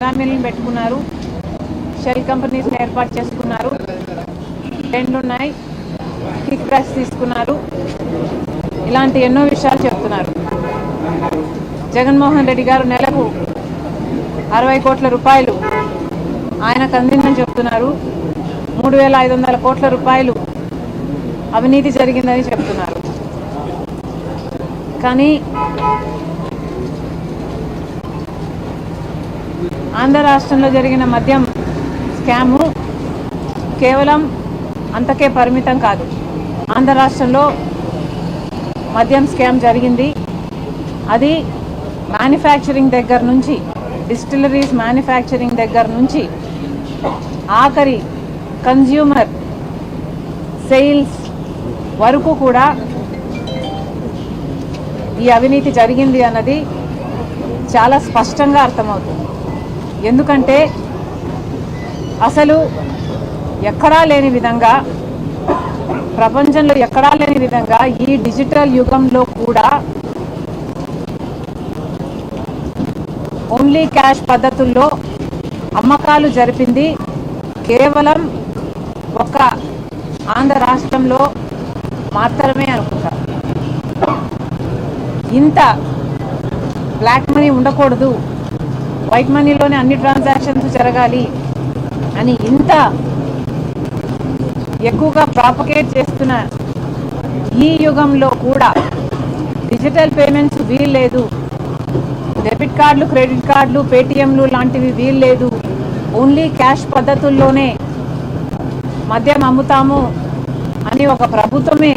బినామీలను పెట్టుకున్నారు. Shell companies ఏర్పాటు చేసుకున్నారు. రెండు ఉన్నాయి కిక్ బ్యాక్స్ తీసుకున్నారు. ఇలాంటి ఎన్నో విషయాలు చెప్తున్నారు. జగన్మోహన్ రెడ్డి గారు నెలకు అరవై కోట్ల రూపాయలు ఆయనకు అందిందని చెప్తున్నారు. మూడు వేల ఐదు వందల కోట్ల రూపాయలు అవినీతి జరిగిందని చెప్తున్నారు. కానీ ఆంధ్ర రాష్ట్రంలో జరిగిన మద్యం స్కాము కేవలం అంతకే పరిమితం కాదు. ఆంధ్ర రాష్ట్రంలో మద్యం స్కామ్ జరిగింది. అది మ్యానుఫ్యాక్చరింగ్ దగ్గర నుంచి డిస్టిలరీస్ మ్యానుఫ్యాక్చరింగ్ దగ్గర నుంచి ఆఖరి కన్జ్యూమర్ సేల్స్ వరకు కూడా ఈ అవినీతి జరిగింది అన్నది చాలా స్పష్టంగా అర్థమవుతుంది. ఎందుకంటే అసలు ఎక్కడా లేని విధంగా ప్రపంచంలో ఎక్కడా లేని విధంగా ఈ డిజిటల్ యుగంలో కూడా ఓన్లీ క్యాష్ పద్ధతుల్లో అమ్మకాలు జరిపింది కేవలం ఒక ఆంధ్ర రాష్ట్రంలో మాత్రమే అనుకుంటారు. ఇంత బ్లాక్ మనీ ఉండకూడదు. వైట్ మనీలోనే అన్ని ట్రాన్సాక్షన్స్ జరగాలి అని ఇంత ఎక్కువగా ప్రాపకేట్ చేస్తున్న ఈ యుగంలో కూడా డిజిటల్ పేమెంట్స్ వీల్లేదు. డెబిట్ కార్డులు క్రెడిట్ కార్డులు పేటిఎంలు లాంటివి వీల్లేదు. ఓన్లీ క్యాష్ పద్ధతుల్లోనే మద్యం అమ్ముతాము అని ఒక ప్రభుత్వమే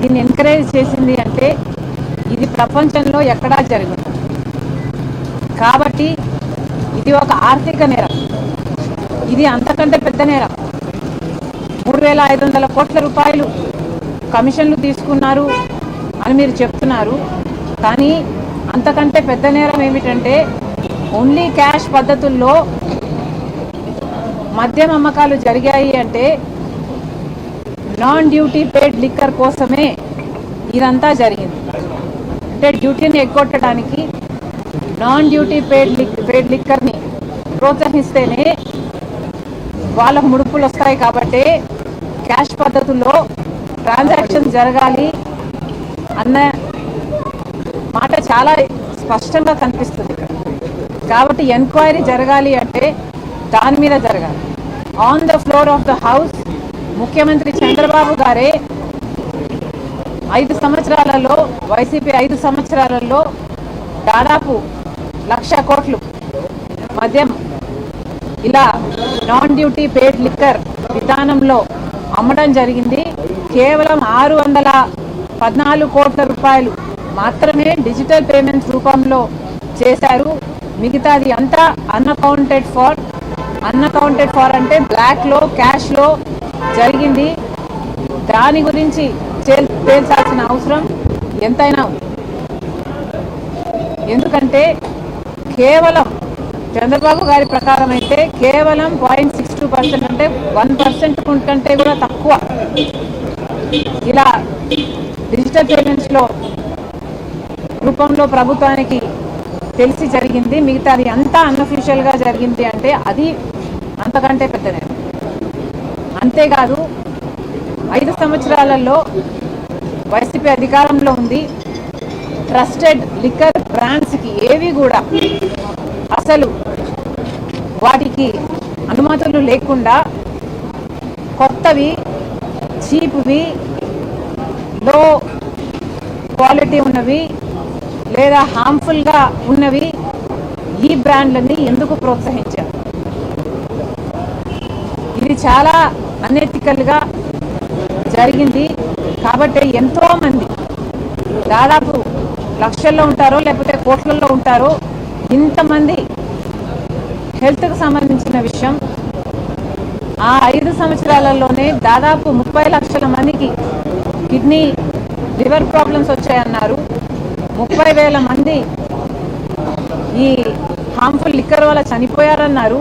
దీన్ని ఎంకరేజ్ చేసింది అంటే ఇది ప్రపంచంలో ఎక్కడా జరగదు. కాబట్టి ఇది ఒక ఆర్థిక నేరం. ఇది అంతకంటే పెద్ద నేరం. మూడు వేల ఐదు వందల కోట్ల రూపాయలు కమిషన్లు తీసుకున్నారు అని మీరు చెప్తున్నారు. కానీ అంతకంటే పెద్ద నేరం ఏమిటంటే ఓన్లీ క్యాష్ పద్ధతుల్లో మద్యం అమ్మకాలు జరిగాయి అంటే నాన్ డ్యూటీ పేడ్ లిక్కర్ కోసమే ఇదంతా జరిగింది. అంటే డ్యూటీని ఎగ్గొట్టడానికి నాన్ డ్యూటీ పేడ్ లిక్ పేడ్ లిక్కర్ని ప్రోత్సహిస్తేనే వాళ్ళకు ముడుపులు వస్తాయి కాబట్టి క్యాష్ పద్ధతుల్లో ట్రాన్సాక్షన్ జరగాలి అన్న మాట చాలా స్పష్టంగా కనిపిస్తుంది ఇక్కడ. కాబట్టి ఎంక్వైరీ జరగాలి అంటే దాని మీద జరగాలి. On the floor of the house ముఖ్యమంత్రి చంద్రబాబు గారే ఐదు సంవత్సరాలలో వైసీపీ ఐదు సంవత్సరాలలో దాదాపు లక్ష కోట్లు. మద్యం. ఇలా నాన్ డ్యూటీ పేడ్ లిక్కర్ విధానంలో అమ్మడం జరిగింది. కేవలం ఆరు వందల పద్నాలుగు కోట్ల రూపాయలు మాత్రమే డిజిటల్ పేమెంట్స్ రూపంలో చేశారు. మిగతాది అంతా అన్అకౌంటెడ్ ఫార్ అన్అకౌంటెడ్ ఫార్ అంటే బ్లాక్లో క్యాష్లో జరిగింది. దాని గురించి చేల్- తేల్చాల్సిన అవసరం ఎంతైనా ఎందుకంటే కేవలం చంద్రబాబు గారి ప్రకారం అయితే కేవలం పాయింట్ సిక్స్ టూ పర్సెంట్ అంటే వన్ పర్సెంట్ కంటే కూడా తక్కువ. ఇలా డిజిటల్ పేమెంట్స్లో రూపంలో ప్రభుత్వానికి తెలిసి జరిగింది. మిగతాది అంతా అన్అఫీషియల్గా జరిగింది అంటే అది అంతకంటే పెద్దదే. అంతేకాదు ఐదు సంవత్సరాలలో వైసీపీ అధికారంలో ఉంది. ట్రస్టెడ్ లిక్కర్ బ్రాండ్స్కి ఏవి కూడా అసలు వాటికి అనుమతులు లేకుండా కొత్తవి చీప్వి లో క్వాలిటీ ఉన్నవి లేదా హార్మ్ఫుల్గా ఉన్నవి ఈ బ్రాండ్లని ఎందుకు ప్రోత్సహించారు? ఇది చాలా అనెథికల్గా జరిగింది. కాబట్టి ఎంతో మంది దాదాపు లక్షల్లో ఉంటారో లేకపోతే కోట్లలో ఉంటారో ఇంతమంది హెల్త్కు సంబంధించిన విషయం ఆ ఐదు సంవత్సరాలలోనే దాదాపు ముప్పై లక్షల మందికి కిడ్నీ లివర్ ప్రాబ్లమ్స్ వచ్చాయన్నారు ముప్పై వేల మంది ఈ హార్మ్ఫుల్ లిక్కర్ వల్ల చనిపోయారన్నారు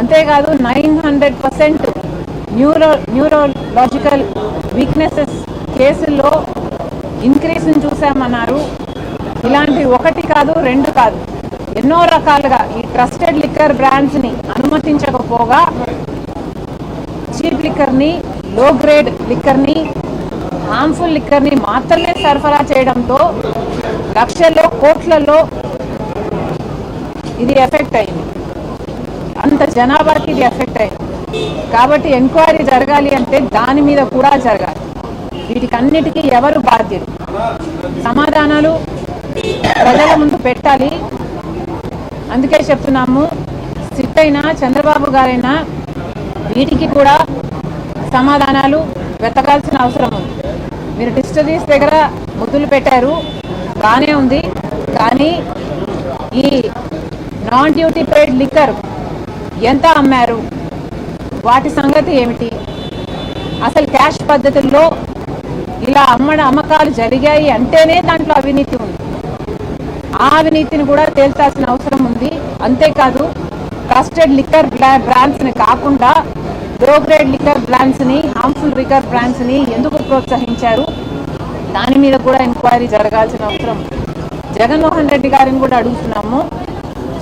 అంతేకాదు nine hundred percent neuro neurological weaknesses కేసుల్లో ఇంక్రీజ్ని చూసామన్నారు ఇలాంటి ఒకటి కాదు రెండు కాదు. ఎన్నో రకాలుగా ఈ ట్రస్టెడ్ లిక్కర్ బ్రాండ్స్ని అనుమతించకపోగా చీప్ లిక్కర్ని లో గ్రేడ్ లిక్కర్ని హార్మ్ఫుల్ లిక్కర్ని మాత్రమే సరఫరా చేయడంతో లక్షల్లో కోట్లలో ఇది ఎఫెక్ట్ అయింది. అంత జనాభాకి ఇది ఎఫెక్ట్ అయింది. కాబట్టి ఎంక్వైరీ జరగాలి అంటే దాని మీద కూడా జరగాలి. వీటికన్నిటికీ ఎవరు బాధ్యులు? సమాధానాలు ప్రజల ముందు పెట్టాలి. అందుకే చెప్తున్నాము సిట్ అయినా చంద్రబాబు గారైనా వీటికి కూడా సమాధానాలు వెతకాల్సిన అవసరం ఉంది. మీరు డిస్టరీస్ దగ్గర ముద్దులు పెట్టారు బాగానే ఉంది. కానీ ఈ నాన్ డ్యూటీ పెయిడ్ లిక్కర్ ఎంత అమ్మారు? వాటి సంగతి ఏమిటి? అసలు క్యాష్ పద్ధతుల్లో ఇలా అమ్మడ అమ్మకాలు జరిగాయి అంటేనే దాంట్లో అవినీతి ఉంది. ఆ అవినీతిని కూడా తేల్చాల్సిన అవసరం ఉంది. అంతేకాదు ట్రస్టెడ్ లిక్కర్ బ్రాండ్స్ని కాకుండా లో గ్రేడ్ లిక్కర్ బ్రాండ్స్ని హార్మ్ఫుల్ లిక్కర్ బ్రాండ్స్ని ఎందుకు ప్రోత్సహించారు? దాని మీద కూడా ఎంక్వైరీ జరగాల్సిన అవసరం జగన్మోహన్ రెడ్డి గారిని కూడా అడుగుతున్నాము.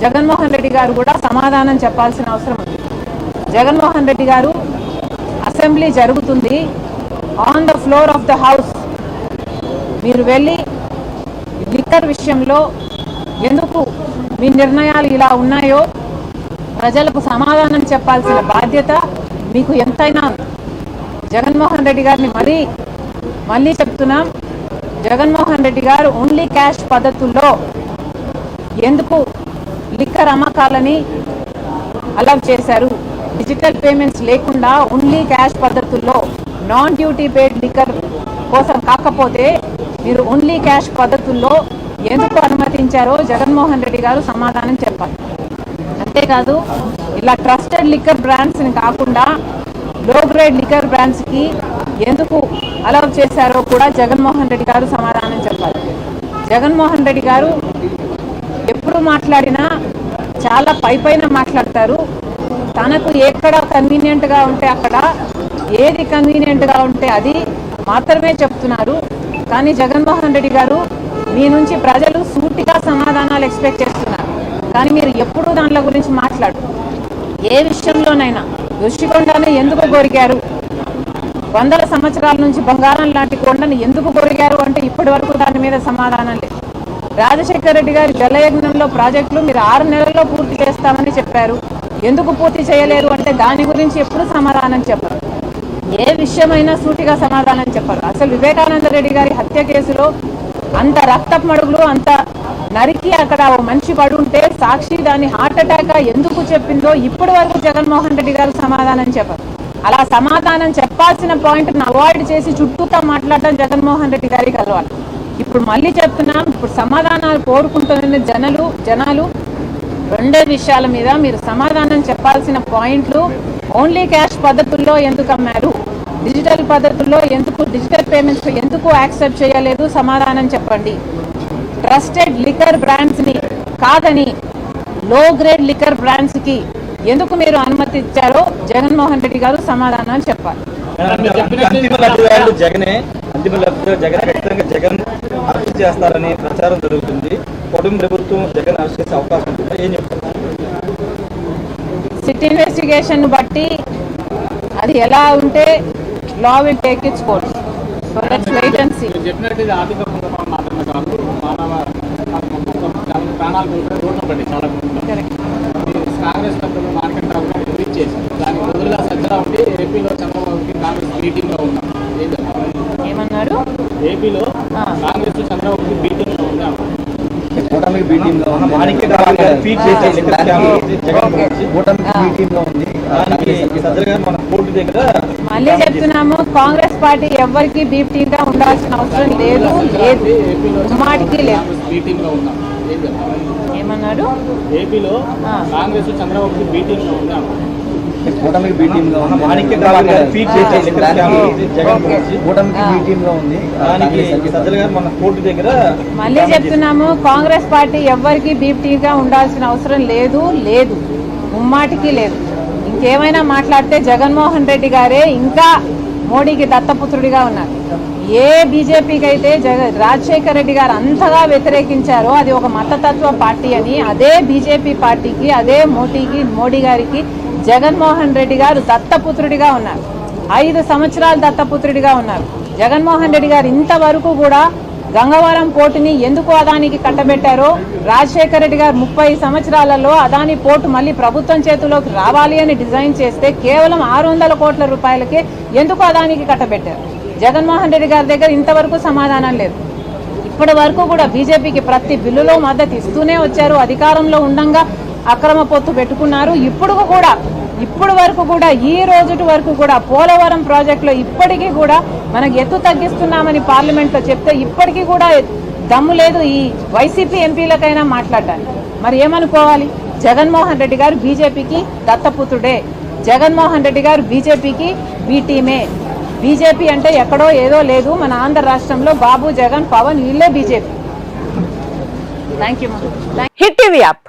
జగన్మోహన్ రెడ్డి గారు కూడా సమాధానం చెప్పాల్సిన అవసరం ఉంది. జగన్మోహన్ రెడ్డి గారు అసెంబ్లీ జరుగుతుంది. On the floor of the house మీరు వెళ్ళి లిక్కర్ విషయంలో ఎందుకు మీ నిర్ణయాలు ఇలా ఉన్నాయో ప్రజలకు సమాధానం చెప్పాల్సిన బాధ్యత మీకు ఎంతైనా జగన్మోహన్ రెడ్డి గారిని మరీ మళ్ళీ చెప్తున్నాం జగన్మోహన్ రెడ్డి గారు ఓన్లీ క్యాష్ పద్ధతుల్లో ఎందుకు లిక్కర్ అమ్మకాలని అలౌ చేశారు? డిజిటల్ పేమెంట్స్ లేకుండా ఓన్లీ క్యాష్ పద్ధతుల్లో నాన్ డ్యూటీ పేడ్ లిక్కర్ కోసం కాకపోతే మీరు ఓన్లీ క్యాష్ పద్ధతుల్లో ఎందుకు అనుమతించారో జగన్మోహన్ రెడ్డి గారు సమాధానం చెప్పాలి. అంతేకాదు ఇలా ట్రస్టెడ్ లిక్కర్ బ్రాండ్స్ని కాకుండా లో గ్రేడ్ లిక్కర్ బ్రాండ్స్కి ఎందుకు అలౌ చేశారో కూడా జగన్మోహన్ రెడ్డి గారు సమాధానం చెప్పాలి. జగన్మోహన్ రెడ్డి గారు ఎప్పుడు మాట్లాడినా చాలా పై పైన మాట్లాడతారు. తనకు ఎక్కడ కన్వీనియంట్గా ఉంటే అక్కడ ఏది కన్వీనియంట్గా ఉంటే అది మాత్రమే చెప్తున్నారు. కానీ జగన్మోహన్ రెడ్డి గారు మీ నుంచి ప్రజలు సూటిగా సమాధానాలు ఎక్స్పెక్ట్ చేస్తున్నారు. కానీ మీరు ఎప్పుడూ దాంట్లో గురించి మాట్లాడు ఏ విషయంలోనైనా ఋషికొండను ఎందుకు కొరిగారు వందల సంవత్సరాల నుంచి బంగారం లాంటి కొండను ఎందుకు కొరిగారు అంటే ఇప్పటి వరకు దాని మీద సమాధానం లేదు. రాజశేఖర రెడ్డి గారి జలయజ్ఞంలో ప్రాజెక్టులు మీరు ఆరు నెలల్లో పూర్తి చేస్తామని చెప్పారు. ఎందుకు పూర్తి చేయలేరు అంటే దాని గురించి ఎప్పుడు సమాధానం చెప్పరు. ఏ విషయమైనా సూటిగా సమాధానం చెప్పరు. అసలు వివేకానంద రెడ్డి గారి హత్య కేసులో అంత రక్తపు మడుగులు అంత నరికి అక్కడ ఓ మనిషి పడుంటే ఉంటే సాక్షి దాన్ని హార్ట్ అటాక్ ఎందుకు చెప్పిందో ఇప్పటి వరకు జగన్మోహన్ రెడ్డి గారు సమాధానం చెప్పరు. అలా సమాధానం చెప్పాల్సిన పాయింట్ అవాయిడ్ చేసి చుట్టూతో మాట్లాడటం జగన్మోహన్ రెడ్డి గారికి అలవాటు. ఇప్పుడు మళ్ళీ చెప్తున్నాం ఇప్పుడు సమాధానాలు కోరుకుంటున్న జనలు జనాలు రెండే విషయాల మీద మీరు సమాధానం చెప్పాల్సిన పాయింట్లు ఓన్లీ క్యాష్ పద్ధతుల్లో ఎందుకు అమ్మారు? డిజిటల్ పద్ధతుల్లో ఎందుకు డిజిటల్ పేమెంట్స్ ఎందుకు యాక్సెప్ట్ చేయలేదు? సమాధానం చెప్పండి. ట్రస్టెడ్ లిక్కర్ బ్రాండ్స్ని కాదని లో గ్రేడ్ లిక్కర్ బ్రాండ్స్కి ఎందుకు మీరు అనుమతి ఇచ్చారో జగన్మోహన్ రెడ్డి గారు సమాధానం చెప్పాలి. జగనే. అంతిమ జగన్ ఖచ్చితంగా జగన్ అరెస్ట్ చేస్తారని ప్రచారం జరుగుతుంది. కుటుంబ ప్రభుత్వం జగన్ అరెస్ట్ చేసే అవకాశం ఉంటుంది ఏం చెప్తారు? సిట్ ఇన్వెస్టిగేషన్ బట్టి అది ఎలా ఉంటే law will take its course so let's wait and see మీరు చెప్పినట్టు ఇది ఆర్థిక పునర్నిర్మాణం మాత్రమే కాదు మానవ మొత్తం చాలా ప్రాణాలు కోల్పోయి రోడ్డు పడి చాలా కాంగ్రెస్ పెద్దలు మార్కెట్ రావు రిలీజ్ చేశారు. దానికి బదులుగా సజ్జలా ఉండి ఏపీలో టీమ్లో ఉంది దానికి సజ్జల గారు మన కోర్టు దగ్గర మళ్ళీ చెప్తున్నాము కాంగ్రెస్ పార్టీ ఎవ్వరికి బీపీగా ఉండాల్సిన అవసరం లేదు. లేదు. ఏపీలో మాటికి లేదు. కాంగ్రెస్ బీటింగ్లో ఉన్నాం. ఏం చెప్తారు? ఏమన్నారు ఏపీలో. కాంగ్రెస్ చంద్రబాబుకి బీటింగ్లో ఉన్నాం. కూటమికి ఉంది. మాణిక్య ఉంది. మన కోర్టు దగ్గర మళ్ళీ చెప్తున్నాము కాంగ్రెస్ పార్టీ ఎవ్వరికి బీపీగా ఉండాల్సిన అవసరం లేదు లేదు. ముమ్మాటికి లేదు. ఇంకేమైనా మాట్లాడితే జగన్మోహన్ రెడ్డి గారే ఇంకా మోడీకి దత్తపుత్రుడిగా ఉన్నారు. ఏ బీజేపీకి అయితే జగ రాజశేఖర రెడ్డి గారు అంతగా వ్యతిరేకించారో అది ఒక మతతత్వ పార్టీ అని అదే బీజేపీ పార్టీకి అదే మోడీకి మోడీ గారికి జగన్మోహన్ రెడ్డి గారు దత్తపుత్రుడిగా ఉన్నారు. ఐదు సంవత్సరాలు దత్తపుత్రుడిగా ఉన్నారు. జగన్మోహన్ రెడ్డి గారు ఇంతవరకు కూడా గంగవరం పోర్టుని ఎందుకు అదానికి కట్టబెట్టారో రాజశేఖర రెడ్డి గారు ముప్పై సంవత్సరాలలో అదాని పోర్టు మళ్ళీ ప్రభుత్వం చేతిలోకి రావాలి అని డిజైన్ చేస్తే కేవలం ఆరు వందల కోట్ల రూపాయలకే ఎందుకు అదానికి కట్టబెట్టారు? జగన్మోహన్ రెడ్డి గారి దగ్గర ఇంతవరకు సమాధానం లేదు. ఇప్పటి వరకు కూడా బీజేపీకి ప్రతి బిల్లులో మద్దతు ఇస్తూనే వచ్చారు. అధికారంలో ఉండగా అక్రమ పొత్తు పెట్టుకున్నారు. ఇప్పుడు కూడా ఇప్పుడు వరకు కూడా ఈ రోజుటి వరకు కూడా పోలవరం ప్రాజెక్టులో ఇప్పటికీ కూడా మనకు ఎత్తు తగ్గిస్తున్నామని పార్లమెంట్లో చెప్తే ఇప్పటికీ కూడా దమ్ము లేదు ఈ వైసీపీ ఎంపీలకైనా మాట్లాడడానికి మరి ఏమనుకోవాలి? జగన్మోహన్ రెడ్డి గారు బీజేపీకి దత్తపుత్రుడే. జగన్మోహన్ రెడ్డి గారు బీజేపీకి బీటీమే బీజేపీ అంటే ఎక్కడో ఏదో లేదు. మన ఆంధ్ర రాష్ట్రంలో బాబు జగన్ పవన్ వీళ్ళే BJP. Thank you hit TV app.